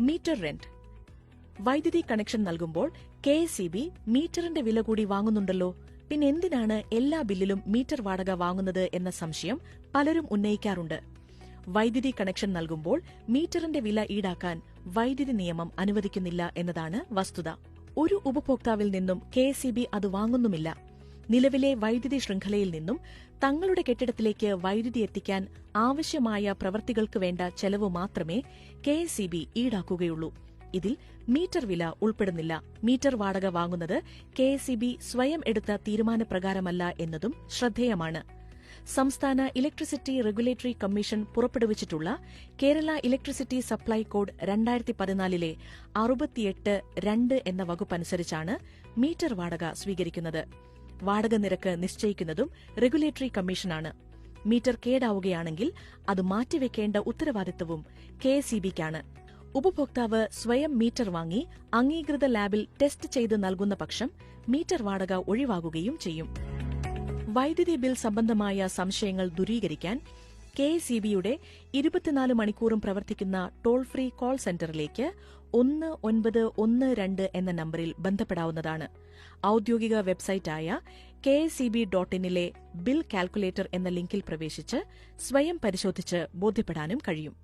Meter rent. വൈദ്യുതി connection നൽകുമ്പോൾ K S മീറ്ററിന്റെ വില കൂടി വാങ്ങുന്നുണ്ടല്ലോ. പിന്നെ എന്തിനാണ് എല്ലാ ബില്ലിലും മീറ്റർ വാടക വാങ്ങുന്നത് എന്ന സംശയം പലരും ഉന്നയിക്കാറുണ്ട്. വൈദ്യുതി കണക്ഷൻ നൽകുമ്പോൾ മീറ്ററിന്റെ വില ഈടാക്കാൻ വൈദ്യുതി നിയമം അനുവദിക്കുന്നില്ല എന്നതാണ് വസ്തുത. ഒരു ഉപഭോക്താവിൽ നിന്നും കെ അത് വാങ്ങുന്നുമില്ല. നിലവിലെ വൈദ്യുതി ശൃംഖലയിൽ നിന്നും തങ്ങളുടെ കെട്ടിടത്തിലേക്ക് വൈദ്യുതി എത്തിക്കാൻ ആവശ്യമായ പ്രവൃത്തികൾക്ക് വേണ്ട ചെലവ് മാത്രമേ കെ എസ് ഈടാക്കുകയുള്ളൂ. ഇതിൽ മീറ്റർ വില ഉൾപ്പെടുന്നില്ല. മീറ്റർ വാടക വാങ്ങുന്നത് കെ സ്വയം എടുത്ത തീരുമാനപ്രകാരമല്ല എന്നതും ശ്രദ്ധേയമാണ്. സംസ്ഥാന ഇലക്ട്രിസിറ്റി റെഗുലേറ്ററി കമ്മീഷൻ പുറപ്പെടുവിച്ചിട്ടുള്ള കേരള ഇലക്ട്രിസിറ്റി സപ്ലൈ കോഡ് രണ്ടായിരത്തി പതിനാലിലെ അറുപത്തിയെട്ട് രണ്ട് എന്ന വകുപ്പനുസരിച്ചാണ് മീറ്റർ വാടക സ്വീകരിക്കുന്നത്. വാടക നിരക്ക് നിശ്ചയിക്കുന്നതും റെഗുലേറ്ററി കമ്മീഷനാണ്. മീറ്റർ കേടാവുകയാണെങ്കിൽ അത് മാറ്റിവെക്കേണ്ട ഉത്തരവാദിത്തവും കെ എസ് ഉപഭോക്താവ് സ്വയം മീറ്റർ വാങ്ങി അംഗീകൃത ലാബിൽ ടെസ്റ്റ് ചെയ്ത് നൽകുന്ന പക്ഷം മീറ്റർ വാടക ഒഴിവാകുകയും ചെയ്യും. വൈദ്യുതി ബിൽ സംബന്ധമായ സംശയങ്ങൾ ദൂരീകരിക്കാൻ കെ എസ് ഇരുപത്തിനാല് മണിക്കൂറും പ്രവർത്തിക്കുന്ന ടോൾ ഫ്രീ കോൾ സെന്ററിലേക്ക് ഒന്ന് ഒൻപത് ഒന്ന് രണ്ട് എന്ന നമ്പറിൽ ബന്ധപ്പെടാവുന്നതാണ്. ഔദ്യോഗിക വെബ്സൈറ്റായ K S C B dot ഇന്നിലെ bill calculator എന്ന ലിങ്കിൽ പ്രവേശിച്ച് സ്വയം പരിശോധിച്ച് ബോധ്യപ്പെടാനും കഴിയും.